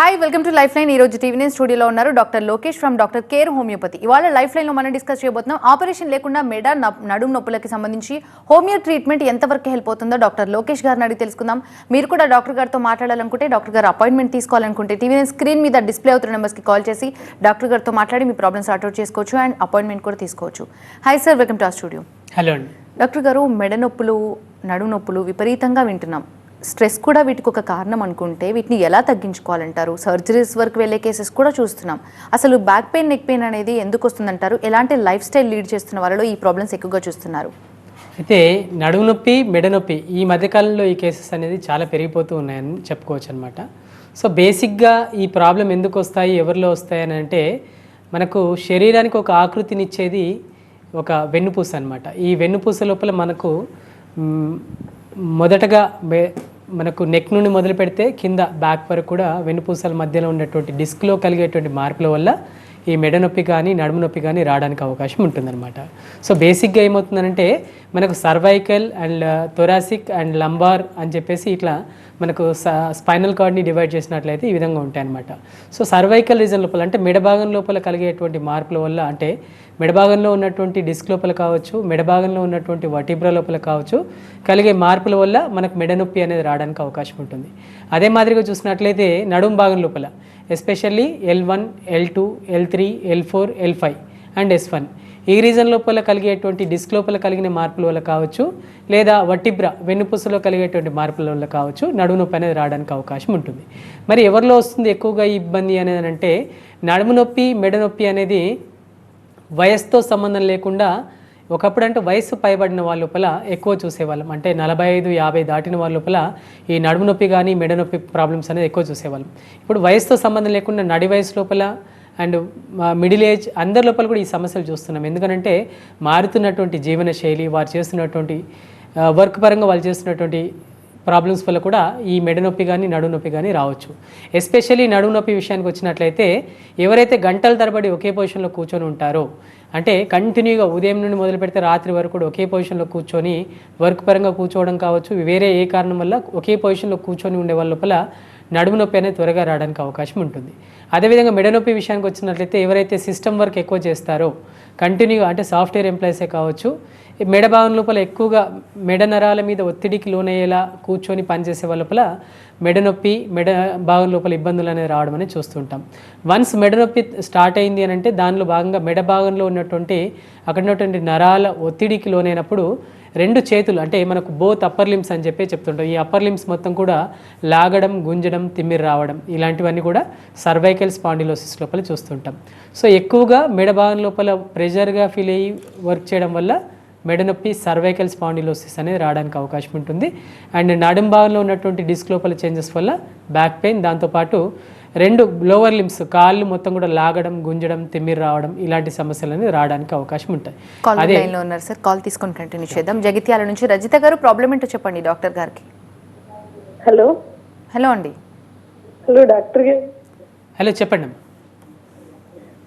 Hi welcome to life line ఈ రోజు TV nine స్టూడియోలో ఉన్నారు doctor Lokesh from doctor care homeopathy. ఇవాళ లైఫ్ లైన్లో మనం డిస్కస్ చేయబోతున్నాం ఆపరేషన్ లేకుండా మెడ నడుము నొప్పులకి సంబంధించి హోమియో ట్రీట్మెంట్ ఎంతవరకు హెల్ప్ అవుతుందో డాక్టర్ లోకేష్ గారిని అడిగి తెలుసుకుందాం. మీరు కూడా డాక్టర్ గారితో మాట్లాడాలనుకుంటే డాక్టర్ గారు అపాయింట్మెంట్ తీసుకోవాలనుకుంటే టీవీ నైన్ స్క్రీన్ మీద డిస్ప్లే అవుతున్న నెంబర్స్కి కాల్ చేసి డాక్టర్ గారితో మాట్లాడి మీ ప్రాబ్లమ్స్ అవుట్ చేసుకోవచ్చు అండ్ అపాయింట్మెంట్ కూడా తీసుకోవచ్చు. హాయ్ సార్ వెల్కమ్ టు ఆ స్టూడియో హలో డాక్టర్ గారు మెడ నొప్పులు నడుము నొప్పులు విపరీతంగా వింటున్నాం. స్ట్రెస్ కూడా వీటికి ఒక కారణం అనుకుంటే వీటిని ఎలా తగ్గించుకోవాలంటారు? సర్జరీస్ వరకు వెళ్ళే కేసెస్ కూడా చూస్తున్నాం. అసలు బ్యాక్ పెయిన్ నెక్ పెయిన్ అనేది ఎందుకు వస్తుందంటారు? ఎలాంటి లైఫ్ స్టైల్ లీడ్ చేస్తున్న వాళ్ళలో ఈ ప్రాబ్లమ్స్ ఎక్కువగా చూస్తున్నారు? అయితే నడుము నొప్పి మెడ నొప్పి ఈ మధ్యకాలంలో ఈ కేసెస్ అనేది చాలా పెరిగిపోతూ ఉన్నాయని చెప్పుకోవచ్చు అనమాట సో బేసిక్గా ఈ ప్రాబ్లం ఎందుకు వస్తాయి ఎవరిలో వస్తాయి అని అంటే మనకు శరీరానికి ఒక ఆకృతినిచ్చేది ఒక వెన్నుపూస అనమాట ఈ వెన్నుపూస లోపల మనకు మొదటగా మనకు నెక్ నుండి మొదలు పెడితే కింద బ్యాక్ వరకు కూడా వెన్నుపూసల మధ్యలో ఉన్నటువంటి డిస్క్లో కలిగేటువంటి మార్పుల వల్ల ఈ మెడ నొప్పి కానీ నడుము నొప్పి కానీ రావడానికి అవకాశం ఉంటుందన్నమాట. సో బేసిక్గా ఏమవుతుందంటే మనకు cervical and uh, thoracic and lumbar అని చెప్పేసి ఇట్లా మనకు స్పైనల్ కార్డ్ని డివైడ్ చేసినట్లయితే ఈ విధంగా ఉంటాయన్నమాట. సో సర్వైకల్ రీజన్ లోపల అంటే మెడభాగం లోపల కలిగేటువంటి మార్పుల వల్ల అంటే మెడభాగంలో ఉన్నటువంటి డిస్క్ లోపల కావచ్చు మెడభాగంలో ఉన్నటువంటి వటిబ్రా లోపల కావచ్చు కలిగే మార్పుల వల్ల మనకు మెడ నొప్పి అనేది రావడానికి అవకాశం ఉంటుంది. అదే మాదిరిగా చూసినట్లయితే నడుము భాగం లోపల especially L one L two L three L four L five and S one. ఈ రీజన్ లోపల కలిగేటువంటి డిస్క్ లోపల కలిగిన మార్పుల వల్ల కావచ్చు లేదా వట్టిబ్ర వెన్నుపూసలో కలిగేటువంటి మార్పుల వల్ల కావచ్చు నడుము నొప్పి అనేది రావడానికి అవకాశం ఉంటుంది. మరి ఎవరిలో వస్తుంది ఎక్కువగా ఈ ఇబ్బంది అనేది అంటే నడుము నొప్పి మెడ నొప్పి అనేది వయస్సుతో సంబంధం లేకుండా ఒకప్పుడు అంటే వయసు పైబడిన వాళ్ళ లోపల ఎక్కువ చూసేవాళ్ళం. అంటే నలభై ఐదు యాభై దాటిన వాళ్ళ లోపల ఈ నడుము నొప్పి కానీ మెడ నొప్పి ప్రాబ్లమ్స్ అనేది ఎక్కువ చూసేవాళ్ళం. ఇప్పుడు వయసుతో సంబంధం లేకుండా నడి వయసు లోపల అండ్ మిడిల్ ఏజ్ అందరి లోపల కూడా ఈ సమస్యలు చూస్తున్నాం. ఎందుకంటే మారుతున్నటువంటి జీవన శైలి వారు చేస్తున్నటువంటి వర్క్ పరంగా వాళ్ళు చేస్తున్నటువంటి ప్రాబ్లమ్స్ వల్ల కూడా ఈ మెడ నొప్పి కానీ నడుము నొప్పి కానీ రావచ్చు. ఎస్పెషల్లీ నడుము నొప్పి విషయానికి వచ్చినట్లయితే ఎవరైతే గంటల తరబడి ఒకే పొజిషన్లో కూర్చొని ఉంటారో అంటే కంటిన్యూగా ఉదయం నుండి మొదలు పెడితే రాత్రి వరకు కూడా ఒకే పొజిషన్లో కూర్చొని వర్క్ పరంగా కూర్చోవడం కావచ్చు వేరే ఏ కారణం వల్ల ఒకే పొజిషన్లో కూర్చొని ఉండే వాళ్ళ లోపల నడుము నొప్పి అనేది త్వరగా రావడానికి అవకాశం ఉంటుంది. అదేవిధంగా మెడనొప్పి విషయానికి వచ్చినట్లయితే ఎవరైతే సిస్టమ్ వర్క్ ఎక్కువ చేస్తారో కంటిన్యూ అంటే సాఫ్ట్వేర్ ఎంప్లాయీసే కావచ్చు మెడ భాగం లోపల ఎక్కువగా మెడ నరాల మీద ఒత్తిడికి లోనయ్యేలా కూర్చొని పనిచేసే లోపల మెడ నొప్పి మెడ భాగం లోపల ఇబ్బందులు అనేది రావడం అనేది చూస్తుంటాం వన్స్ మెడ నొప్పి స్టార్ట్ అయింది అని అంటే దానిలో భాగంగా మెడ భాగంలో ఉన్నటువంటి అక్కడ ఉన్నటువంటి నరాల ఒత్తిడికి లోనైనప్పుడు రెండు చేతులు అంటే మనకు బోత్ అప్పర్ లిమ్స్ అని చెప్పి చెప్తుంటాం. ఈ అప్పర్ లిమ్స్ మొత్తం కూడా లాగడం గుంజడం తిమ్మిరి రావడం ఇలాంటివన్నీ కూడా సర్వైకల్ స్పాండిలోసిస్ లోపల చూస్తుంటాం. సో ఎక్కువగా మెడ భాగం లోపల ప్రెషర్గా ఫీల్ అయ్యి వర్క్ చేయడం వల్ల మెడ నొప్పి సర్వైకల్ స్పాండిలోసిస్ అనేది రావడానికి అవకాశం ఉంటుంది. అండ్ నడుం భాగంలో ఉన్నటువంటి డిస్క్ లోపల చేంజెస్ వల్ల బ్యాక్ పెయిన్ దాంతోపాటు రెండు లోవర్ లిమ్స్ కాళ్ళు మొత్తం కూడా లాగడం గుంజడం తిమ్మిరి రావడం ఇలాంటి సమస్యలు అనేది రావడానికి అవకాశం ఉంటాయి. కాల్ లైన్లో ఉన్నారు సార్. కాల్ తీసుకొని కంటిన్యూ చేద్దాం. జగిత్యాల నుంచి రజిత గారు ప్రాబ్లం ఏంటో చెప్పండి డాక్టర్ గారికి. హలో హలో అండి. హలో డాక్టర్ గారు. హలో చెప్పండి అమ్మా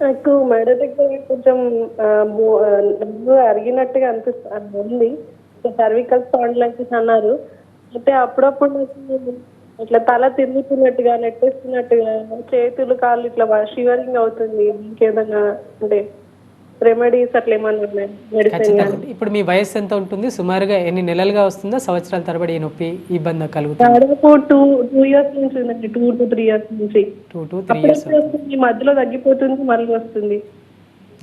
నాకు మెడ దగ్గర కొంచెం అరిగినట్టుగా అనిపిస్తుంది ఉంది. సర్వికల్ స్పాండిలైటిస్ అన్నారు. అయితే అప్పుడప్పుడు నాకు ఇట్లా తల తిరుగుతున్నట్టుగా నెట్టేస్తున్నట్టుగా చేతులు కాళ్ళు ఇట్లా షివరింగ్ అవుతుంది. ఇంకేదన్నా అంటే రెమెడీస్ అట్లా ఏమన్నా ఉన్నాయి? మెడిసిన్ ఇప్పుడు మీ వయసు ఎంత ఉంటుంది? సుమారుగా ఎన్ని నెలలుగా వస్తుందో? సంవత్సరాల తరబడి ఈ నొప్పి ఇబ్బంది కలుగుతుంది? దాదాపు టూ టూ ఇయర్స్ నుంచి ఉందండి. టూ టు త్రీ ఇయర్స్ నుంచి. టూ టు త్రీ ఇయర్స్ ఈ మధ్యలో తగ్గిపోతుంది మళ్ళీ వస్తుంది.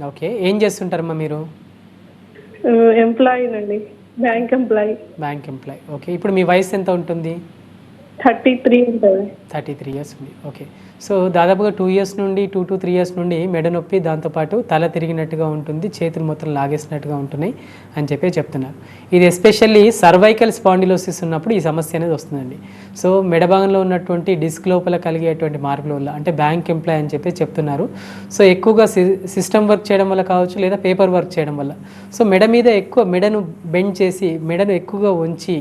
ఓకే. ఏం చేస్తుంటారమ్మా మీరు? ఎంప్లాయీ అండి bank employee. Bank employee. Okay. ఇప్పుడు మీ వయసు ఎంత ఉంటుంది? థర్టీ త్రీ ఉంటుంది. థర్టీ త్రీ ఇయర్స్ ఉంది. ఓకే సో దాదాపుగా టూ ఇయర్స్ నుండి టూ టు త్రీ ఇయర్స్ నుండి మెడ నొప్పి దాంతోపాటు తల తిరిగినట్టుగా ఉంటుంది చేతులు మొత్తం లాగేసినట్టుగా ఉంటున్నాయి అని చెప్పి చెప్తున్నారు. ఇది ఎస్పెషల్లీ సర్వైకల్ స్పాండిలోసిస్ ఉన్నప్పుడు ఈ సమస్య అనేది వస్తుందండి. సో మెడ భాగంలో ఉన్నటువంటి డిస్క్ లోపల కలిగేటువంటి మార్పుల వల్ల అంటే బ్యాంక్ ఎంప్లాయ్ అని చెప్పి చెప్తున్నారు. సో ఎక్కువగా సిస్టమ్ వర్క్ చేయడం వల్ల కావచ్చు లేదా పేపర్ వర్క్ చేయడం వల్ల. సో మెడ మీద ఎక్కువ మెడను బెండ్ చేసి మెడను ఎక్కువగా ఉంచి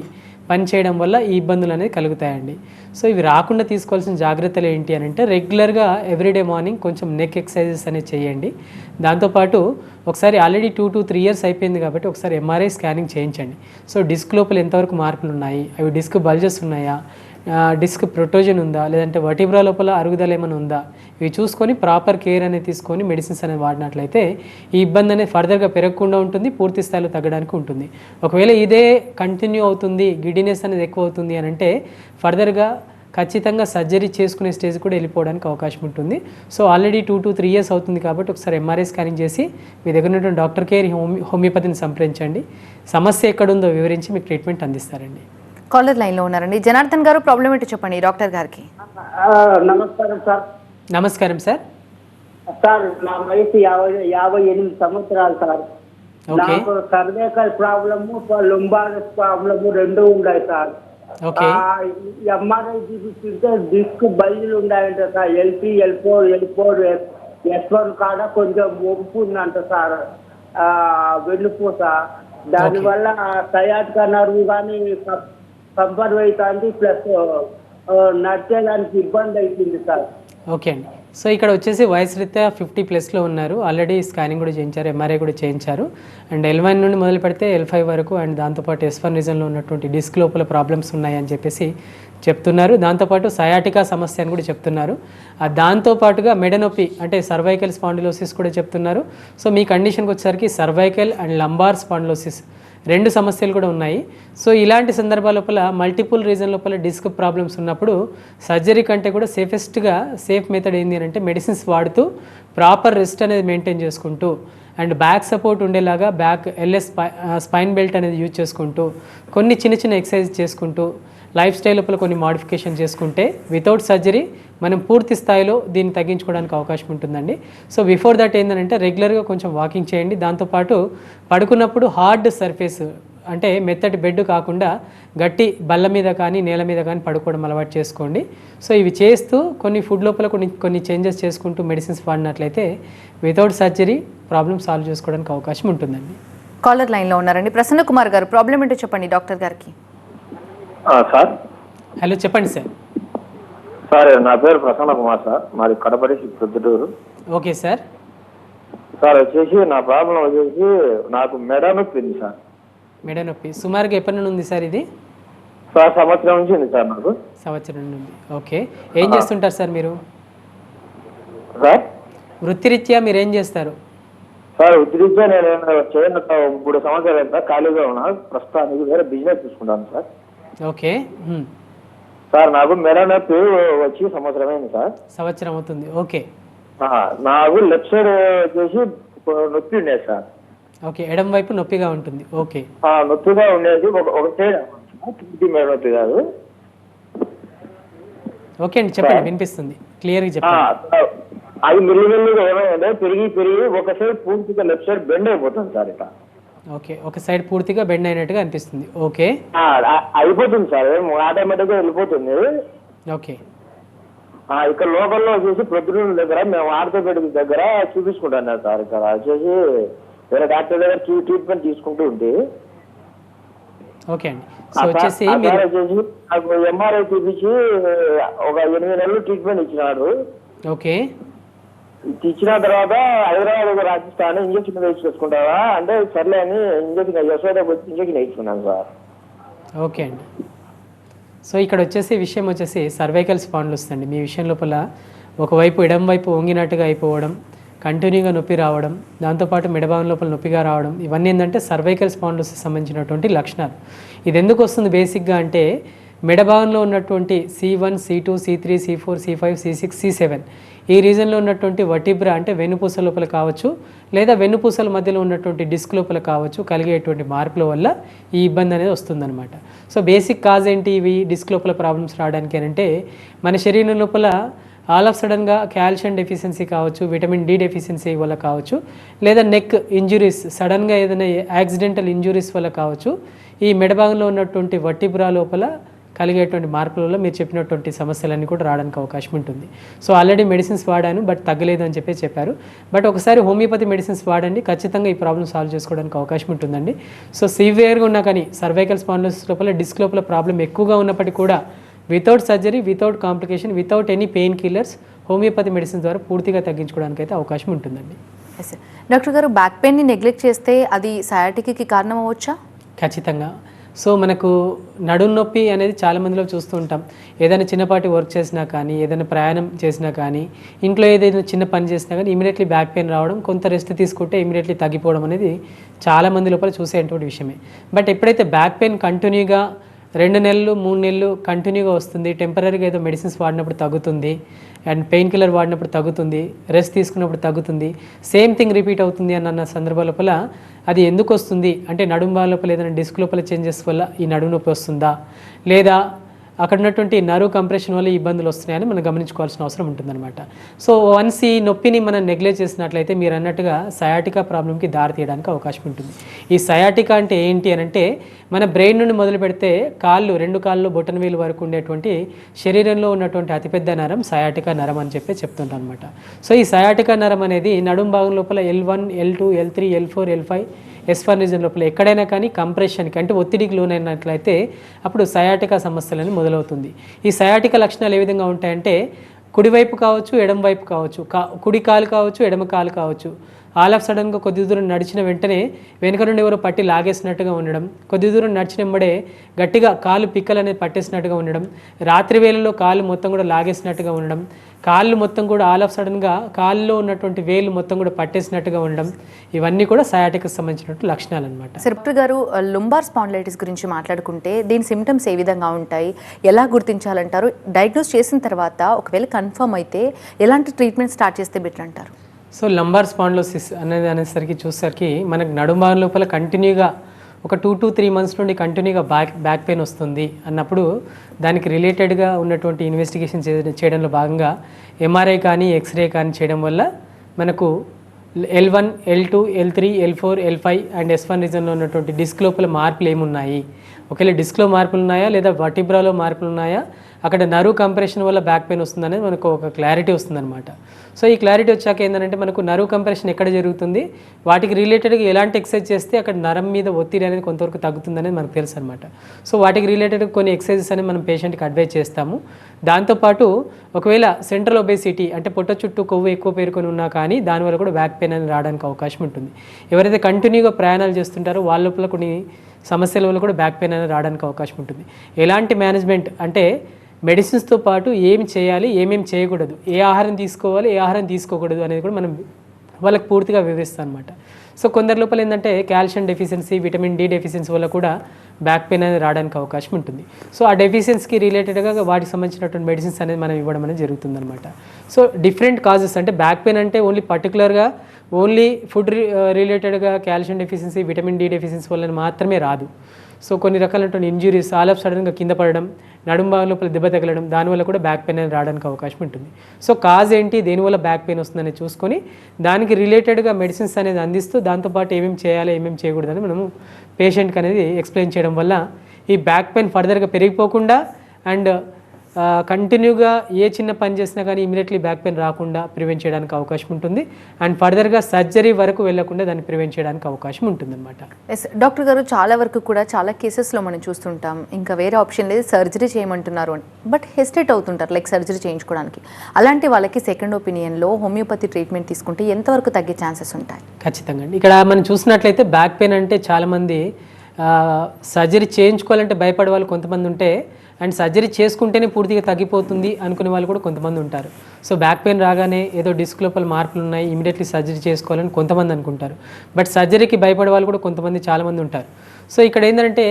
పని చేయడం వల్ల ఈ ఇబ్బందులు అనేది కలుగుతాయండి. సో ఇవి రాకుండా తీసుకోవాల్సిన జాగ్రత్తలు ఏంటి అని అంటే రెగ్యులర్గా ఎవ్రీడే మార్నింగ్ కొంచెం నెక్ ఎక్సర్సైజెస్ అనేది చేయండి. దాంతోపాటు ఒకసారి already two to three years అయిపోయింది కాబట్టి ఒకసారి ఎంఆర్ఐ స్కానింగ్ చేయించండి. సో డిస్క్ లోపల ఎంతవరకు మార్పులు ఉన్నాయి అవి డిస్క్ బల్జెస్ ఉన్నాయా? డిస్క్ ప్రొటోజన్ ఉందా? లేదంటే వటిబ్రా లోపల అరుగుదల ఏమైనా ఉందా? ఇవి చూసుకొని ప్రాపర్ కేర్ అనేది తీసుకొని మెడిసిన్స్ అనేది వాడినట్లయితే ఈ ఇబ్బంది అనేది ఫర్దర్గా పెరగకుండా ఉంటుంది పూర్తి స్థాయిలో తగ్గడానికి ఉంటుంది. ఒకవేళ ఇదే కంటిన్యూ అవుతుంది గిడినెస్ అనేది ఎక్కువ అవుతుంది అని అంటే ఫర్దర్గా ఖచ్చితంగా సర్జరీ చేసుకునే స్టేజ్ కూడా వెళ్ళిపోవడానికి అవకాశం ఉంటుంది. So already two to three years అవుతుంది కాబట్టి ఒకసారి ఎంఆర్ఐ స్కానింగ్ చేసి మీ దగ్గర ఉన్నటువంటి డాక్టర్ కేర్ హోమి హోమియోపతిని సంప్రదించండి. సమస్య ఎక్కడుందో వివరించి మీకు ట్రీట్మెంట్ అందిస్తారండి. కాలర్ లైన్లో ఉన్నారండి. జనార్దన్ గారు ప్రాబ్లం ఏంటో చెప్పండి డాక్టర్ గారికి. నమస్కారం సార్. నమస్కారం సార్. సార్ నా వయసు యాభై యాభై ఎనిమిది సంవత్సరాలు సార్. నాకు సర్వేకల్ ప్రాబ్లము లుంబారస్ ప్రాబ్లము రెండు ఉన్నాయి సార్. ఎంఆర్ఐ చూపిస్తుంటే డిస్క్ బల్జులు ఉన్నాయంట sir. LP L four L four S one కాడ కొంచెం ఒప్పు ఉందంట సార్. ఆ, వెన్నుపూస. దానివల్ల నరువు కానీ కంపర్ అవుతుంది ప్లస్ నడిచేదానికి ఇబ్బంది అవుతుంది సార్. ఓకే అండి. సో ఇక్కడ వచ్చేసి వయసు రీత్యా ఫిఫ్టీ ప్లస్లో ఉన్నారు. ఆల్రెడీ స్కానింగ్ కూడా చేయించారు ఎంఆర్ఐ కూడా చేయించారు. అండ్ ఎల్ వన్ నుండి మొదలు పెడితే ఎల్ ఫైవ్ వరకు అండ్ దాంతోపాటు ఎస్ వన్ రీజన్లో ఉన్నటువంటి డిస్క్ లోపల ప్రాబ్లమ్స్ ఉన్నాయని చెప్పేసి చెప్తున్నారు. దాంతోపాటు సయాటికా సమస్య అని కూడా చెప్తున్నారు. దాంతోపాటుగా మెడనొప్పి అంటే సర్వైకల్ స్పాండిలోసిస్ కూడా చెప్తున్నారు. సో మీ కండిషన్కి వచ్చేసరికి సర్వైకల్ అండ్ లంబార్ స్పాండిలోసిస్ రెండు సమస్యలు కూడా ఉన్నాయి. సో ఇలాంటి సందర్భాల లోపల మల్టిపుల్ రీజన్ లోపల డిస్క్ ప్రాబ్లమ్స్ ఉన్నప్పుడు సర్జరీ కంటే కూడా సేఫెస్ట్గా సేఫ్ మెథడ్ ఏంటి అని అంటే మెడిసిన్స్ వాడుతూ ప్రాపర్ రెస్ట్ అనేది మెయింటైన్ చేసుకుంటూ అండ్ బ్యాక్ సపోర్ట్ ఉండేలాగా బ్యాక్ ఎల్ఎస్ స్పైన్ బెల్ట్ అనేది యూజ్ చేసుకుంటూ కొన్ని చిన్న చిన్న ఎక్సర్సైజ్ చేసుకుంటూ లైఫ్ స్టైల్ లోపల కొన్ని మాడిఫికేషన్ చేసుకుంటే వితౌట్ సర్జరీ మనం పూర్తి స్థాయిలో దీన్ని తగ్గించుకోవడానికి అవకాశం ఉంటుందండి. సో బిఫోర్ దట్ ఏంటంటే రెగ్యులర్గా కొంచెం వాకింగ్ చేయండి. దాంతోపాటు పడుకున్నప్పుడు హార్డ్ సర్ఫేస్ అంటే మెత్తటి బెడ్ కాకుండా గట్టి బల్ల మీద కానీ నేల మీద కానీ పడుకోవడం అలవాటు చేసుకోండి. సో ఇవి చేస్తూ కొన్ని ఫుడ్ లోపల కొన్ని కొన్ని చేంజెస్ చేసుకుంటూ మెడిసిన్స్ వాడినట్లయితే వితౌట్ సర్జరీ ప్రాబ్లమ్ సాల్వ్ చేసుకోవడానికి అవకాశం ఉంటుందండి. కాలర్ లైన్లో ఉన్నారండి. ప్రసన్న కుమార్ గారు ప్రాబ్లం ఏంటో చెప్పండి డాక్టర్ గారికి. సార్? హలో చెప్పండి సార్. సార్ నా పేరు ప్రసన్న కుమార్ సార్. మాది కడపడి ప్రొద్దుటూరు. Okay sir. సార్ వచ్చేసి నా ప్రాబ్లం వచ్చేసి నాకు మెడ నొప్పి ఉంది సార్. మెడ నొప్పి. సుమారుగా ఎప్పటి నుండి ఉంది సార్ ఇది? సార్ సంవత్సరం నుంచి ఉంది సార్ నాకు. సంవత్సరం నుండి ఓకే. ఏం చేస్తుంటారు సార్ మీరు? సార్? వృత్తిరీత్యా మీరు ఏం చేస్తారు? సార్ ఉద్రిక్గా నేను చేయను మూడు సంవత్సరాలు ఖాళీగా ఉన్నా. ప్రస్తుతానికి వేరే బిజినెస్ చూసుకుంటాను సార్. ఓకే. సార్ నాకు మెడ నొప్పి వచ్చి సంవత్సరం అయింది సార్. సంవత్సరం అవుతుంది. ఓకే. నాకు లెఫ్ట్ సైడ్ వచ్చేసి నొప్పి ఉండేది సార్. ఓకే. ఎడం వైపు నొప్పిగా ఉంటుంది. ఓకే. ఆ, నొప్పిగా ఉండేది. ఒక సైడ్ మెడ నొప్పి కాదు. ఓకే అండి చెప్పండి. వినిపిస్తుంది. క్లియర్గా చెప్పండి. అది మెల్లిమెల్లిగా ఏమైందంటే పెరిగి పెరిగి ఒక సైడ్ పూర్తిగా లెఫ్ట్ సైడ్ బెండ్ అయిపోతుంది సార్ ఇట్లా. ఓకే ఒక సైడ్ పూర్తిగా బెండ్ అయినట్టుగా అనిపిస్తుంది. ఓకే. అయిపోతుంది సార్. ఆటోమేటిక్గా వెళ్ళిపోతుంది. ఓకే. ఇక్కడ లోకల్లో వచ్చేసి ప్రొద్దుటూరు దగ్గర మేము ఆర్థోపెడిక్ దగ్గర చూపించుకుంటాను సార్ ఇక్కడ. వచ్చేసి వేరే డాక్టర్ దగ్గర ట్రీ- ట్రీట్మెంట్ తీసుకుంటూ ఉంది ఓకే అండి. సో వచ్చేసి నాకు ఎంఆర్ఐ చూపించి ఒక ఎనిమిది నెలలు ట్రీట్మెంట్ ఇచ్చినాడు. ఓకే. ఇచ్చిన తర్వాత హైదరాబాద్ రాజస్థాన్ ఇంజక్షన్ వేసి చేసుకుంటావా అంటే సర్లే అని ఇంజక్షన్ యశోదకి వచ్చి ఇంజక్షన్ వేసుకున్నాను సార్. ఓకే అండి. సో ఇక్కడ వచ్చేసి విషయం వచ్చేసి సర్వైకల్ స్పాండ్లు వస్తుంది మీ విషయం లోపల ఒకవైపు ఎడం వైపు వంగినట్టుగా అయిపోవడం కంటిన్యూగా నొప్పి రావడం దాంతోపాటు మెడభాగం లోపల నొప్పిగా రావడం ఇవన్నీ ఏంటంటే సర్వైకల్ స్పాండ్లోసిస్ సంబంధించినటువంటి లక్షణాలు. ఇది ఎందుకు వస్తుంది బేసిక్గా అంటే మెడభాగంలో ఉన్నటువంటి C one C two C three C four C five C six C seven ఈ రీజన్లో ఉన్నటువంటి వటిబ్రా అంటే వెన్నుపూస లోపల కావచ్చు లేదా వెన్నుపూసల మధ్యలో ఉన్నటువంటి డిస్క్ లోపల కావచ్చు కలిగేటువంటి మార్పుల వల్ల ఈ ఇబ్బంది అనేది వస్తుందన్నమాట. సో బేసిక్ కాజ్ ఏంటి? ఇవి డిస్క్ లోపల ప్రాబ్లమ్స్ రావడానికి అంటే మన శరీరం లోపల ఆల్ ఆఫ్ సడన్గా కాల్షియం డెఫిషియన్సీ కావచ్చు విటమిన్ డి డెఫిషియన్సీ వల్ల కావచ్చు లేదా నెక్ ఇంజురీస్ సడన్గా ఏదైనా యాక్సిడెంటల్ ఇంజురీస్ వల్ల కావచ్చు ఈ మెడభాగంలో ఉన్నటువంటి వట్టిబ్రా లోపల కలిగేటువంటి మార్పుల వల్ల మీరు చెప్పినటువంటి సమస్యలన్నీ కూడా రావడానికి అవకాశం ఉంటుంది. సో ఆల్రెడీ మెడిసిన్స్ వాడాను బట్ తగ్గలేదు అని చెప్పి చెప్పారు. బట్ ఒకసారి హోమియోపతి మెడిసిన్స్ వాడండి ఖచ్చితంగా ఈ ప్రాబ్లమ్ సాల్వ్ చేసుకోవడానికి అవకాశం ఉంటుందండి. సో సివియర్గా ఉన్నా కానీ సర్వైకల్ స్పాండ్లోసిస్ లోపల డిస్క్ లోపల ప్రాబ్లం ఎక్కువగా ఉన్నప్పటికీ కూడా without surgery without complication without any pain killers homeopathy medicine ద్వారా పూర్తిగా తగ్గించుకోవడానికి అయితే అవకాశం ఉంటుందండి. డాక్టర్ గారు బ్యాక్ పెయిన్ని నెగ్లెక్ట్ చేస్తే అది సయాటికి కారణం అవ్వచ్చా ఖచ్చితంగా. సో మనకు నడుము నొప్పి అనేది చాలా మందిలో చూస్తూ ఉంటాం. ఏదైనా చిన్నపాటి వర్క్ చేసినా కానీ ఏదైనా ప్రయాణం చేసినా కానీ ఇంట్లో ఏదైనా చిన్న పని చేసినా కానీ ఇమీడియట్లీ బ్యాక్ పెయిన్ రావడం కొంత రెస్ట్ తీసుకుంటే ఇమీడియట్లీ తగ్గిపోవడం అనేది చాలా మంది లోపల చూసేటువంటి విషయమే. బట్ ఎప్పుడైతే బ్యాక్ పెయిన్ కంటిన్యూగా రెండు నెలలు మూడు నెలలు కంటిన్యూగా వస్తుంది. టెంపరీగా ఏదో మెడిసిన్స్ వాడినప్పుడు తగ్గుతుంది. అండ్ పెయిన్ కిల్లర్ వాడినప్పుడు తగ్గుతుంది. రెస్ట్ తీసుకున్నప్పుడు తగ్గుతుంది. సేమ్ థింగ్ రిపీట్ అవుతుంది అన్న అన్న సందర్భాల లోపల అది ఎందుకు వస్తుంది? అంటే నడుము లోపల ఏదైనా డిస్క్ లోపల చేంజెస్ వల్ల ఈ నడుము నొప్పి వస్తుందా? లేదా అక్కడ ఉన్నటువంటి నరువు కంప్రెషన్ వల్ల ఇబ్బందులు వస్తున్నాయని మనం గమనించుకోవాల్సిన అవసరం ఉంటుందన్నమాట. సో వన్స్ ఈ నొప్పిని మనం నెగ్లెక్ట్ చేసినట్లయితే మీరు అన్నట్టుగా సయాటికా ప్రాబ్లంకి దారి తీయడానికి అవకాశం ఉంటుంది. ఈ సయాటికా అంటే ఏంటి అని అంటే మన బ్రెయిన్ నుండి మొదలు పెడితే కాళ్ళు రెండు కాళ్ళు బొటన వేలు వరకు ఉండేటువంటి శరీరంలో ఉన్నటువంటి అతిపెద్ద నరం సయాటికా నరం అని చెప్పి చెప్తుంటాం అనమాట సో ఈ సయాటికా నరం అనేది నడుం భాగం లోపల L one L two L three L four L five S region లోపల ఎక్కడైనా కానీ కంప్రెషన్కి అంటే ఒత్తిడికి లోనైనట్లయితే అప్పుడు సయాటిక సమస్యలని మొదలవుతుంది. ఈ సయాటిక లక్షణాలు ఏ విధంగా ఉంటాయంటే కుడివైపు కావచ్చు ఎడమ వైపు కావచ్చు కా కుడి కాలు కావచ్చు ఎడమ కాలు కావచ్చు. ఆల్ ఆఫ్ సడన్గా కొద్ది దూరం నడిచిన వెంటనే వెనుక నుండి ఎవరో పట్టి లాగేసినట్టుగా ఉండడం కొద్ది దూరం నడిచిన గట్టిగా కాలు పిక్కలు అనేది పట్టేసినట్టుగా ఉండడం రాత్రి వేళల్లో కాలు మొత్తం కూడా లాగేసినట్టుగా ఉండడం కాళ్ళు మొత్తం కూడా ఆల్ ఆఫ్ సడన్గా కాళ్ళలో ఉన్నటువంటి వేలు మొత్తం కూడా పట్టేసినట్టుగా ఉండడం ఇవన్నీ కూడా సయాటికి సంబంధించినటువంటి లక్షణాలు అనమాట సార్ డాక్టర్ గారు లుంబార్ స్పాండిలైటిస్ గురించి మాట్లాడుకుంటే దీని సిమ్టమ్స్ ఏ విధంగా ఉంటాయి ఎలా గుర్తించాలంటారు? డయాగ్నోస్ చేసిన తర్వాత ఒకవేళ కన్ఫర్మ్ అయితే ఎలాంటి ట్రీట్మెంట్ స్టార్ట్ చేస్తే బెటర్ అంటారు? సో లంబార్ స్పాండ్లోసిస్ అనేది అనేసరికి చూసేసరికి మనకు నడుము లోపల కంటిన్యూగా ఒక టూ టు త్రీ మంత్స్ నుండి కంటిన్యూగా బ్యాక్ బ్యాక్ పెయిన్ వస్తుంది అన్నప్పుడు దానికి రిలేటెడ్గా ఉన్నటువంటి ఇన్వెస్టిగేషన్ చేయడంలో భాగంగా ఎంఆర్ఐ కానీ ఎక్స్రే కానీ చేయడం వల్ల మనకు L one L two L three L four L five and S one రీజన్లో ఉన్నటువంటి డిస్క్ లోపల మార్పులు ఏమున్నాయి? ఒకవేళ డిస్క్లో మార్పులు ఉన్నాయా లేదా వర్టిబ్రాలో మార్పులు ఉన్నాయా? అక్కడ నరు కంప్రెషన్ వల్ల బ్యాక్ పెయిన్ వస్తుందనేది మనకు ఒక క్లారిటీ వస్తుందన్నమాట. సో ఈ క్లారిటీ వచ్చాక ఏంటంటే మనకు నరువు కంప్రెషన్ ఎక్కడ జరుగుతుంది? వాటికి రిలేటెడ్గా ఎలాంటి ఎక్సర్సైజ్ చేస్తే అక్కడ నరం మీద ఒత్తిడి అనేది కొంతవరకు తగ్గుతుందనేది మనకు తెలుసు అనమాట సో వాటికి రిలేటెడ్గా కొన్ని ఎక్సర్సైజెస్ అనేది మనం పేషెంట్కి అడ్వైజ్ చేస్తాము. దాంతోపాటు ఒకవేళ సెంట్రల్ ఒబేసిటీ అంటే పొట్ట చుట్టూ కొవ్వు ఎక్కువ పేరుకొని ఉన్నా కానీ దానివల్ల కూడా బ్యాక్ పెయిన్ అనేది రావడానికి అవకాశం ఉంటుంది. ఎవరైతే కంటిన్యూగా ప్రయాణాలు చేస్తుంటారో వాళ్ళ లోపల కొన్ని సమస్యల వల్ల కూడా బ్యాక్ పెయిన్ అనేది రావడానికి అవకాశం ఉంటుంది. ఎలాంటి మేనేజ్మెంట్ అంటే మెడిసిన్స్తో పాటు ఏమి చేయాలి ఏమేమి చేయకూడదు ఏ ఆహారం తీసుకోవాలి ఏ ఆహారం తీసుకోకూడదు అనేది కూడా మనం వాళ్ళకి పూర్తిగా వివరిస్తాం అనమాట సో కొందరి లోపల ఏంటంటే calcium deficiency vitamin D deficiency వల్ల కూడా బ్యాక్ పెయిన్ అనేది రావడానికి అవకాశం ఉంటుంది. సో ఆ డెఫిషియన్స్కి రిలేటెడ్గా వాటికి సంబంధించినటువంటి మెడిసిన్స్ అనేది మనం ఇవ్వడం అనేది జరుగుతుందన్నమాట. సో డిఫరెంట్ కాజెస్ అంటే బ్యాక్ పెయిన్ అంటే ఓన్లీ పర్టికులర్గా ఓన్లీ ఫుడ్ రిలేటెడ్గా calcium deficiency vitamin D deficiency వల్ల మాత్రమే రాదు. సో కొన్ని రకాలైనటువంటి ఇంజురీస్ ఆల్ ఆఫ్ సడన్గా కింద పడడం నడుము భాగం లోపల దెబ్బ తగలడం దానివల్ల కూడా బ్యాక్ పెయిన్ అని రావడానికి అవకాశం ఉంటుంది. సో కాజ్ ఏంటి దేనివల్ల బ్యాక్ పెయిన్ వస్తుందని చూసుకొని దానికి రిలేటెడ్గా మెడిసిన్స్ అనేది అందిస్తూ దాంతోపాటు ఏమేమి చేయాలి ఏమేమి చేయకూడదని మనము పేషెంట్కి అనేది ఎక్స్ప్లెయిన్ చేయడం వల్ల ఈ బ్యాక్ పెయిన్ ఫర్దర్గా పెరిగిపోకుండా అండ్ కంటిన్యూగా ఏ చిన్న పని చేసినా కానీ ఇమీడియట్లీ బ్యాక్ పెయిన్ రాకుండా ప్రివెంట్ చేయడానికి అవకాశం ఉంటుంది. అండ్ ఫర్దర్గా సర్జరీ వరకు వెళ్ళకుండా దాన్ని ప్రివెంట్ చేయడానికి అవకాశం ఉంటుందన్నమాట. ఎస్ డాక్టర్ గారు చాలా వరకు కూడా చాలా కేసెస్లో మనం చూస్తుంటాం. ఇంకా వేరే ఆప్షన్ లేదు సర్జరీ చేయమంటున్నారు అని. బట్ హెసిటేట్ అవుతుంటారు లైక్ సర్జరీ చేయించుకోవడానికి. అలాంటి వాళ్ళకి సెకండ్ ఒపీనియన్లో హోమియోపతి ట్రీట్మెంట్ తీసుకుంటే ఎంతవరకు తగ్గే ఛాన్సెస్ ఉంటాయి? ఖచ్చితంగా అండి. ఇక్కడ మనం చూసినట్లయితే బ్యాక్ పెయిన్ అంటే చాలామంది సర్జరీ చేయించుకోవాలంటే భయపడే వాళ్ళు కొంతమంది ఉంటే అండ్ సర్జరీ చేసుకుంటేనే పూర్తిగా తగ్గిపోతుంది అనుకునే వాళ్ళు కూడా కొంతమంది ఉంటారు. సో బ్యాక్ పెయిన్ రాగానే ఏదో డిస్క్ లోపల మార్పులు ఉన్నాయి ఇమీడియట్లీ సర్జరీ చేసుకోవాలని కొంతమంది అనుకుంటారు. బట్ సర్జరీకి భయపడే వాళ్ళు కూడా కొంతమంది చాలామంది ఉంటారు. సో ఇక్కడ ఏంటంటే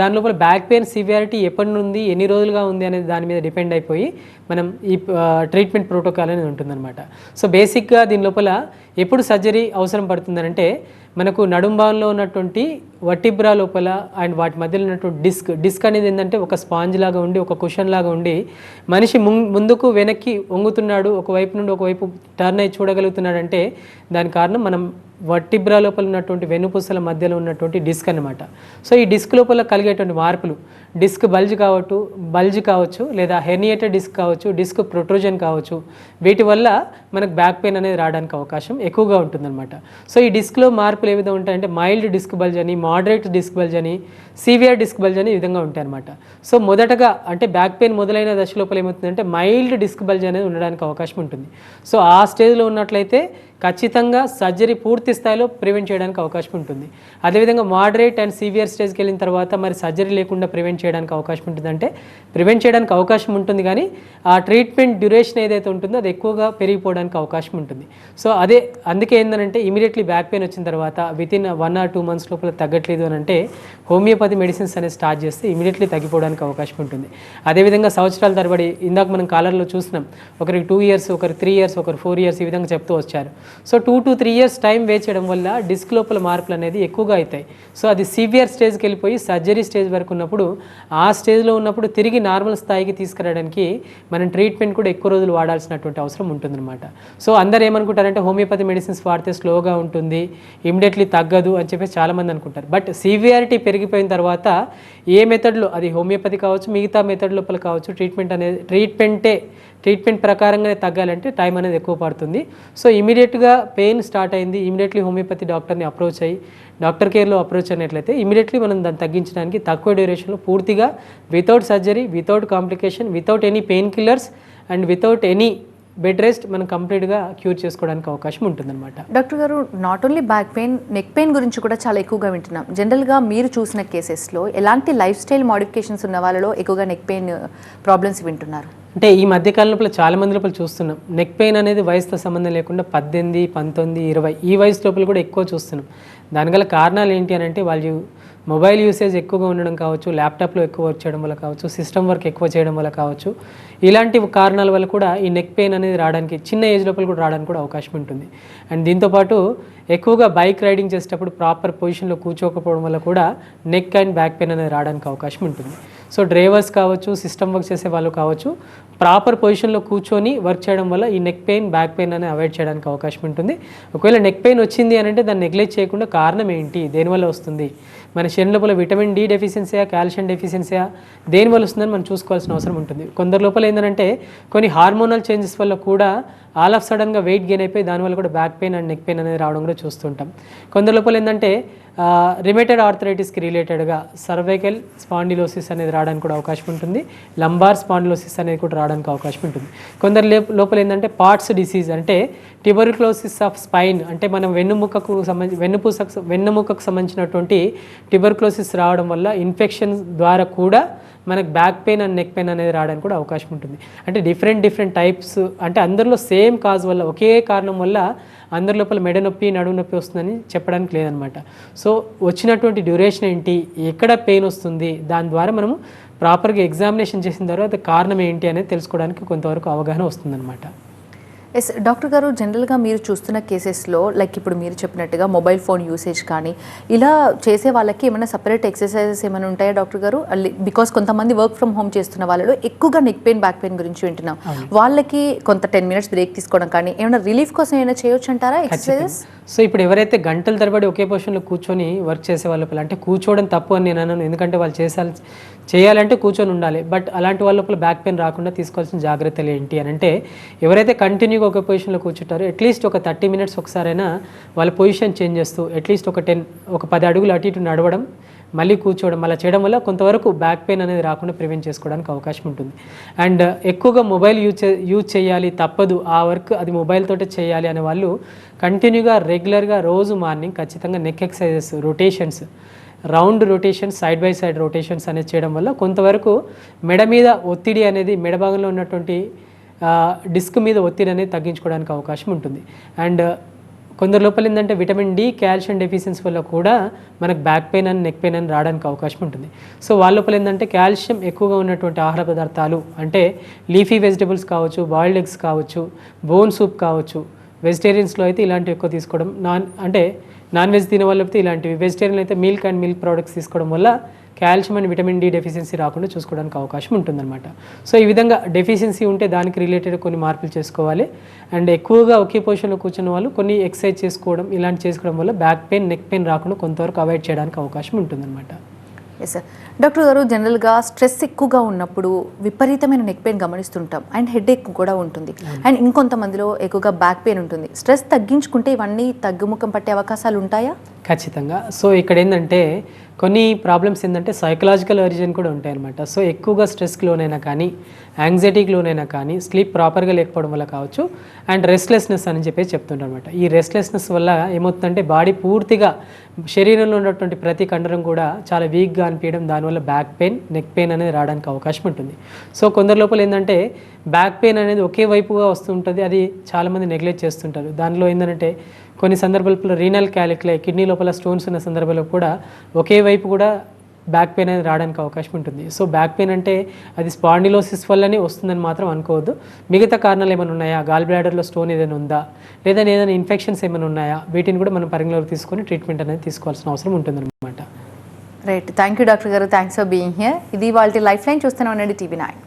దాని లోపల బ్యాక్ పెయిన్ సివియారిటీ ఎప్పటి నుండి ఎన్ని రోజులుగా ఉంది అనేది దాని మీద డిపెండ్ అయిపోయి మనం ఈ ట్రీట్మెంట్ ప్రోటోకాల్ అనేది ఉంటుందన్నమాట. సో బేసిక్గా దీని లోపల ఎప్పుడు సర్జరీ అవసరం పడుతుందనంటే మనకు నడుం భాగంలో ఉన్నటువంటి వటిబ్రా లోపల అండ్ వాటి మధ్యలో ఉన్నటువంటి డిస్క్. డిస్క్ అనేది ఏంటంటే ఒక స్పాంజ్ లాగా ఉండి ఒక కుషన్ లాగా ఉండి మనిషి ముం- ముందుకు వెనక్కి వంగుతున్నాడు ఒకవైపు నుండి ఒకవైపు టర్న్ అయి చూడగలుగుతున్నాడంటే దాని కారణం మనం వట్టిబ్రా లోపల ఉన్నటువంటి వెన్నుపూసల మధ్యలో ఉన్నటువంటి డిస్క్ అన్నమాట. సో ఈ డిస్క్ లోపల కలిగేటువంటి మార్పులు డిస్క్ బల్జ్ కావచ్చు బల్జ్ కావచ్చు లేదా హెర్నియేటెడ్ డిస్క్ కావచ్చు డిస్క్ ప్రొట్రోజన్ కావచ్చు వీటి వల్ల మనకు బ్యాక్ పెయిన్ అనేది రావడానికి అవకాశం ఎక్కువగా ఉంటుందన్నమాట. సో ఈ డిస్క్లో మార్పులు ఏ విధంగా ఉంటాయంటే మైల్డ్ డిస్క్ బల్జ్ అని మోడరేట్ డిస్క్ బల్జ్ అని సివియర్ డిస్క్ బల్జ్ అని ఈ విధంగా ఉంటాయి అనమాట సో మొదటగా అంటే బ్యాక్ పెయిన్ మొదలైన దశ లోపల ఏమవుతుందంటే మైల్డ్ డిస్క్ బల్జ్ అనేది ఉండడానికి అవకాశం ఉంటుంది. సో ఆ స్టేజ్లో ఉన్నట్లయితే ఖచ్చితంగా సర్జరీ పూర్తి స్థాయిలో ప్రివెంట్ చేయడానికి అవకాశం ఉంటుంది. అదేవిధంగా మోడరేట్ అండ్ సివియర్ స్టేజ్కి వెళ్ళిన తర్వాత మరి సర్జరీ లేకుండా ప్రివెంట్ చేయడానికి అవకాశం ఉంటుందంటే ప్రివెంట్ చేయడానికి అవకాశం ఉంటుంది కానీ ఆ ట్రీట్మెంట్ డ్యూరేషన్ ఏదైతే ఉంటుందో అది ఎక్కువగా పెరిగిపోవడానికి అవకాశం ఉంటుంది. సో అదే అందుకే ఏంటంటే ఇమీడియట్లీ బ్యాక్ పెయిన్ వచ్చిన తర్వాత within one or two months లోపల తగ్గట్లేదు అని అంటే హోమియోపతి మెడిసిన్స్ అనేది స్టార్ట్ చేస్తే ఇమీడియట్లీ తగ్గిపోవడానికి అవకాశం ఉంటుంది. అదేవిధంగా సంవత్సరాల తరబడి ఇందాక మనం కాలర్లో చూసినాం. ఒకరికి టూ ఇయర్స్ ఒకరికి త్రీ ఇయర్స్ ఒకరు ఫోర్ ఇయర్స్ ఈ విధంగా చెప్తూ వచ్చారు. So two to three years time waste చేయడం వల్ల డిస్క్ లోపల మార్పులు అనేది ఎక్కువగా అవుతాయి. సో అది సివియర్ స్టేజ్కి వెళ్ళిపోయి సర్జరీ స్టేజ్ వరకు ఉన్నప్పుడు ఆ స్టేజ్లో ఉన్నప్పుడు తిరిగి నార్మల్ స్థాయికి తీసుకురావడానికి మనం ట్రీట్మెంట్ కూడా ఎక్కువ రోజులు వాడాల్సినటువంటి అవసరం ఉంటుందన్నమాట. సో అందరు ఏమనుకుంటారంటే హోమియోపతి మెడిసిన్స్ వాడితే స్లోగా ఉంటుంది ఇమ్మీడియట్లీ తగ్గదు అని చెప్పేసి చాలామంది అనుకుంటారు. బట్ సివియారిటీ పెరిగిపోయిన తర్వాత ఏ మెథడ్లో? అది హోమియోపతి కావచ్చు మిగతా మెథడ్ లోపల కావచ్చు ట్రీట్మెంట్ అనేది ట్రీట్మెంటే ట్రీట్మెంట్ ప్రకారంగానే తగ్గాలంటే టైం అనేది ఎక్కువ పడుతుంది. సో ఇమీడియట్గా పెయిన్ స్టార్ట్ అయింది ఇమీడియట్లీ హోమియోపతి డాక్టర్ని అప్రోచ్ అయ్యి డాక్టర్ కేర్లో అప్రోచ్ అయినట్లయితే ఇమీడియట్లీ మనం దాన్ని తగ్గించడానికి తక్కువ డ్యూరేషన్లో పూర్తిగా without surgery without complication without any pain killers and without any bed rest మనం కంప్లీట్గా క్యూర్ చేసుకోవడానికి అవకాశం ఉంటుందన్నమాట. డాక్టర్ గారు not only back pain neck pain గురించి కూడా చాలా ఎక్కువగా వింటున్నాం. జనరల్గా మీరు చూసిన కేసెస్లో ఎలాంటి లైఫ్ స్టైల్ మోడిఫికేషన్స్ ఉన్న వాళ్ళలో ఎక్కువగా నెక్ పెయిన్ ప్రాబ్లమ్స్ వింటున్నారు? అంటే ఈ మధ్యకాలం లోపల చాలా మంది లోపల చూస్తున్నాం. నెక్ పెయిన్ అనేది వయసుతో సంబంధం లేకుండా పద్దెనిమిది పంతొమ్మిది ఇరవై ఈ వయసు లోపల కూడా ఎక్కువ చూస్తున్నాం. దానిగల కారణాలు ఏంటి అని అంటే వాళ్ళు మొబైల్ యూసేజ్ ఎక్కువగా ఉండడం కావచ్చు ల్యాప్టాప్లో ఎక్కువ వర్క్ చేయడం వల్ల కావచ్చు సిస్టమ్ వర్క్ ఎక్కువ చేయడం వల్ల కావచ్చు ఇలాంటి కారణాల వల్ల కూడా ఈ నెక్ పెయిన్ అనేది రావడానికి చిన్న ఏజ్ లోపల కూడా రావడానికి కూడా అవకాశం ఉంటుంది. అండ్ దీంతోపాటు ఎక్కువగా బైక్ రైడింగ్ చేసేటప్పుడు ప్రాపర్ పొజిషన్లో కూర్చోకపోవడం వల్ల కూడా నెక్ అండ్ బ్యాక్ పెయిన్ అనేది రావడానికి అవకాశం ఉంటుంది. సో డ్రైవర్స్ కావచ్చు సిస్టమ్ వర్క్ చేసే వాళ్ళు కావచ్చు ప్రాపర్ పొజిషన్లో కూర్చొని వర్క్ చేయడం వల్ల ఈ నెక్ పెయిన్ బ్యాక్ పెయిన్ అనేది అవాయిడ్ చేయడానికి అవకాశం ఉంటుంది. ఒకవేళ నెక్ పెయిన్ వచ్చింది అని అంటే దాన్ని నెగ్లెక్ట్ చేయకుండా కారణం ఏంటి? దేనివల్ల వస్తుంది? మన శరీరం లోపల విటమిన్ డి డెఫిషియన్సీయా కాల్షియం డెఫిషియన్సీయా దేనివల్ల వస్తుందని మనం చూసుకోవాల్సిన అవసరం ఉంటుంది. కొందరు లోపల ఏంటంటే కొన్ని హార్మోనల్ చేంజెస్ వల్ల కూడా ఆల్ ఆఫ్ సడన్గా వెయిట్ గెయిన్ అయిపోయి దానివల్ల కూడా back pain and neck pain అనేది రావడం కూడా చూస్తుంటాం. కొందరు లోపల ఏంటంటే రిమేటెడ్ ఆర్థరైటిస్కి రిలేటెడ్గా సర్వైకల్ స్పాండిలోసిస్ అనేది రావడానికి కూడా అవకాశం ఉంటుంది. లంబార్ స్పాండిలోసిస్ అనేది కూడా రావడానికి అవకాశం ఉంటుంది. కొందరు లోపల ఏంటంటే పార్ట్స్ డిసీజ్ అంటే ట్యూబర్క్లోసిస్ ఆఫ్ స్పైన్ అంటే మనం వెన్నుముకకు సంబంధించి వెన్నుపూసకు వెన్నుముకకు సంబంధించినటువంటి ట్యూబర్క్లోసిస్ రావడం వల్ల ఇన్ఫెక్షన్ ద్వారా కూడా మనకు back pain and neck pain అనేది రావడానికి కూడా అవకాశం ఉంటుంది. అంటే డిఫరెంట్ డిఫరెంట్ టైప్స్ అంటే అందరిలో సేమ్ కాజ్ వల్ల ఒకే కారణం వల్ల అందరి లోపల మెడ నొప్పి నడుము నొప్పి వస్తుందని చెప్పడానికి లేదనమాట. సో వచ్చినటువంటి డ్యూరేషన్ ఏంటి ఎక్కడ పెయిన్ వస్తుంది దాని ద్వారా మనము ప్రాపర్గా ఎగ్జామినేషన్ చేసిన తర్వాత కారణం ఏంటి అనేది తెలుసుకోవడానికి కొంతవరకు అవగాహన వస్తుందన్నమాట ఎస్ డాక్టర్ గారు జనరల్గా మీరు చూస్తున్న కేసెస్లో లైక్ ఇప్పుడు మీరు చెప్పినట్టుగా మొబైల్ ఫోన్ యూసేజ్ కానీ ఇలా చేసే వాళ్ళకి ఏమైనా సపరేట్ ఎక్సర్సైజెస్ ఏమైనా ఉంటాయా డాక్టర్ గారు? బికాస్ కొంతమంది వర్క్ ఫ్రమ్ హోమ్ చేస్తున్న వాళ్ళలో ఎక్కువగా నెక్ పెయిన్ బ్యాక్ పెయిన్ గురించి వింటున్నాం. వాళ్ళకి కొంత టెన్ మినిట్స్ బ్రేక్ తీసుకోవడం కానీ ఏమైనా రిలీఫ్ కోసం ఏమైనా చేయొచ్చు అంటారా ఎక్సర్సైజెస్ సో ఇప్పుడు ఎవరైతే గంటల తరబడి ఒకే పొజిషన్లో కూర్చొని వర్క్ చేసే వాళ్ళ అంటే కూర్చోవడం తప్పు అని నేను అనను ఎందుకంటే వాళ్ళు చేసాలి చేయాలంటే కూర్చొని ఉండాలి. బట్ అలాంటి వాళ్ళ లోపల బ్యాక్ పెయిన్ రాకుండా తీసుకోవాల్సిన జాగ్రత్తలు ఏంటి అని అంటే ఎవరైతే కంటిన్యూగా ఒక పొజిషన్లో కూర్చుంటారో అట్లీస్ట్ ఒక థర్టీ మినిట్స్ ఒకసారైనా వాళ్ళ పొజిషన్ చేంజ్ చేస్తూ అట్లీస్ట్ ఒక టెన్ ఒక పది అడుగులు అటు ఇటు నడవడం మళ్ళీ కూర్చోవడం అలా చేయడం వల్ల కొంతవరకు బ్యాక్ పెయిన్ అనేది రాకుండా ప్రివెంట్ చేసుకోవడానికి అవకాశం ఉంటుంది. అండ్ ఎక్కువగా మొబైల్ యూజ్ యూజ్ చేయాలి తప్పదు ఆ వర్క్ అది మొబైల్ తోటే చేయాలి అనే వాళ్ళు కంటిన్యూగా రెగ్యులర్గా రోజు మార్నింగ్ ఖచ్చితంగా neck exercises rotations round rotations side by side rotations అనేది చేయడం వల్ల కొంతవరకు మెడ మీద ఒత్తిడి అనేది మెడ భాగంలో ఉన్నటువంటి డిస్క్ మీద ఒత్తిడి అనేది తగ్గించుకోవడానికి అవకాశం ఉంటుంది. అండ్ కొందరు లోపల ఏంటంటే విటమిన్ డి కాల్షియం డెఫిషియన్సీ వల్ల కూడా మనకు బ్యాక్ పెయిన్ అని నెక్ పెయిన్ అని రావడానికి అవకాశం ఉంటుంది. సో వాళ్ళ లోపల ఏంటంటే కాల్షియం ఎక్కువగా ఉన్నటువంటి ఆహార పదార్థాలు అంటే లీఫీ వెజిటబుల్స్ కావచ్చు బాయిల్డ్ ఎగ్స్ కావచ్చు బోన్ సూప్ కావచ్చు వెజిటేరియన్స్లో అయితే ఇలాంటివి ఎక్కువ తీసుకోవడం నాన్ అంటే నాన్ వెజ్ తినే వాళ్ళు ఇలాంటివి. వెజిటేరియన్ అయితే మిల్క్ అండ్ మిల్క్ ప్రోడక్ట్స్ తీసుకోవడం వల్ల calcium and vitamin D deficiency రాకుండా చూసుకోవడానికి అవకాశం ఉంటుందన్నమాట. సో ఈ విధంగా డెఫిషియన్సీ ఉంటే దానికి రిలేటెడ్ కొన్ని మార్పులు చేసుకోవాలి. అండ్ ఎక్కువగా ఒకే పొజిషన్లో కూర్చున్న వాళ్ళు కొన్ని ఎక్సర్సైజ్ చేసుకోవడం ఇలాంటి చేసుకోవడం వల్ల బ్యాక్ పెయిన్ నెక్ పెయిన్ రాకుండా కొంతవరకు అవాయిడ్ చేయడానికి అవకాశం ఉంటుందన్నమాట. ఎస్ సార్ డాక్టర్ గారు జనరల్గా స్ట్రెస్ ఎక్కువగా ఉన్నప్పుడు విపరీతమైన నెక్ పెయిన్ గమనిస్తుంటాం. అండ్ హెడ్ ఎక్ కూడా ఉంటుంది. అండ్ ఇంకొంతమందిలో ఎక్కువగా బ్యాక్ పెయిన్ ఉంటుంది. స్ట్రెస్ తగ్గించుకుంటే ఇవన్నీ తగ్గుముఖం పట్టే అవకాశాలు ఉంటాయా? ఖచ్చితంగా. సో ఇక్కడ ఏంటంటే కొన్ని ప్రాబ్లమ్స్ ఏంటంటే సైకలాజికల్ ఒరిజిన్ కూడా ఉంటాయి అనమాట సో ఎక్కువగా స్ట్రెస్కి లోనైనా కానీ యాంగ్జైటీకి లోనైనా కానీ స్లీప్ ప్రాపర్గా లేకపోవడం వల్ల కావచ్చు అండ్ రెస్ట్లెస్నెస్ అని చెప్పేసి చెప్తుంటారు అనమాట ఈ రెస్ట్లెస్నెస్ వల్ల ఏమవుతుందంటే బాడీ పూర్తిగా శరీరంలో ఉన్నటువంటి ప్రతి కండరం కూడా చాలా వీక్గా అనిపించడం దానివల్ల బ్యాక్ పెయిన్ నెక్ పెయిన్ అనేది రావడానికి అవకాశం ఉంటుంది. సో కొందరి లోపల ఏంటంటే బ్యాక్ పెయిన్ అనేది ఒకే వైపుగా వస్తుంటుంది అది చాలామంది నెగ్లెక్ట్ చేస్తుంటారు. దానిలో ఏంటంటే కొన్ని సందర్భాలలో రీనల్ క్యాలిక్లే కిడ్నీ లోపల స్టోన్స్ ఉన్న సందర్భంలో కూడా ఒకే వైపు కూడా బ్యాక్ పెయిన్ అనేది రావడానికి అవకాశం ఉంటుంది. సో బ్యాక్ పెయిన్ అంటే అది స్పాండిలోసిస్ వల్లనే వస్తుందని మాత్రం అనుకోవద్దు. మిగతా కారణాలు ఏమైనా ఉన్నాయా? గాల్ బ్లాడర్లో స్టోన్ ఏదైనా ఉందా? లేదా ఏదైనా ఇన్ఫెక్షన్స్ ఏమైనా ఉన్నాయా? వీటిని కూడా మనం పరిగణలోకి తీసుకొని ట్రీట్మెంట్ అనేది తీసుకోవాల్సిన అవసరం ఉంటుంది రైట్ థ్యాంక్ యూ డాక్టర్ గారు థ్యాంక్స్ ఫర్ బీయింగ్ హియర్ ఇది వాళ్ళ లైఫ్ లైన్ చూస్తూనే ఉండండి టీవీ నైన్.